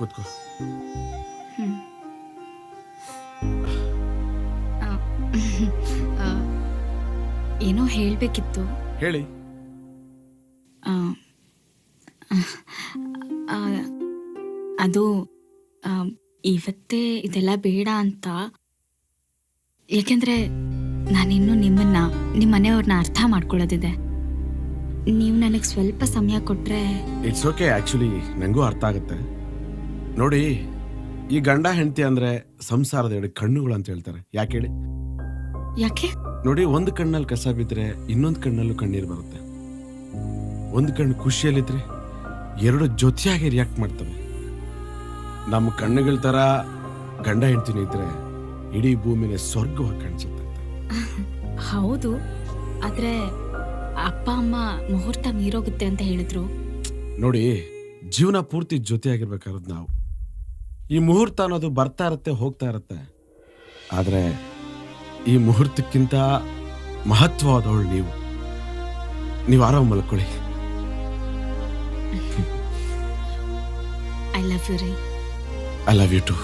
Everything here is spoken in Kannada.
ಕೂತ್ಕೋ. ಏನೋ ಹೇಳಬೇಕಿತ್ತು. ಹೇಳಿ. ಅದು ಇವತ್ತೇ ಇದೆಲ್ಲ ಬೇಡ ಅಂತ. ಯಾಕೆಂದ್ರೆ ನಾನಿನ್ನು ನಿಮ್ಮನ್ನ ನಿಮ್ಮ ಮನೆಯವ್ರನ್ನ ಅರ್ಥ ಮಾಡ್ಕೊಳ್ಳೋದಿದೆ. ನೀವು ನನಗೆ ಸ್ವಲ್ಪ ಸಮಯ ಕೊಟ್ರೆ ಇಟ್ಸ್ ಓಕೆ ಆಕ್ಚುಲಿ ನಂಗೂ ಅರ್ಥ ಆಗುತ್ತೆ. ನೋಡಿ ಈ ಗಂಡ ಹೆಂಡತಿ ಅಂದ್ರೆ ಸಂಸಾರದ ಎರಡು ಕಣ್ಣುಗಳು ಅಂತ ಹೇಳ್ತಾರೆ. ಯಾಕೆ ಹೇಳಿ? ಯಾಕೆ? ನೋಡಿ ಒಂದು ಕಣ್ಣಲ್ಲಿ ಕಸ ಬಿದ್ರೆ ಇನ್ನೊಂದು ಕಣ್ಣಲ್ಲೂ ಕಣ್ಣೀರು ಬರುತ್ತೆ. ಒಂದು ಕಣ್ಣು ಖುಷಿಯಲ್ಲಿದ್ರೆ ಎರಡು ಜೊತೆಯಾಗಿ ರಿಯಾಕ್ಟ್ ಮಾಡ್ತವೆ. ನಮ್ಮ ಕಣ್ಣುಗಳ ತರ ಗಂಡ ಹೆಂಡ್ತಿನೂ ಇದ್ರೆ ಇಡೀ ಭೂಮಿನ ಸ್ವರ್ಗವಾಗಿ ಕಾಣಿಸುತ್ತೆ ಹೌದು. ಆದ್ರೆ ಅಪ್ಪ ಅಮ್ಮ ಮುಹೂರ್ತ ಮೀರೋಗುತ್ತೆ ಅಂತ ಹೇಳಿದ್ರು. ನೋಡಿ ಜೀವನ ಪೂರ್ತಿ ಜೊತೆಯಾಗಿರ್ಬೇಕಾದ್ರೆ ನಾವು. ಈ ಮುಹೂರ್ತ ಅನ್ನೋದು ಬರ್ತಾ ಇರುತ್ತೆ ಹೋಗ್ತಾ ಇರುತ್ತೆ. ಆದರೆ ಈ ಮುಹೂರ್ತಕ್ಕಿಂತ ಮಹತ್ವವಾದವಳು ನೀವು. ನೀವು ಆರಾಮ ಮಲ್ಕೊಳ್ಳಿ. ಐ ಲವ್ ಯು ರೀ ಐ ಲವ್ ಯು ಟು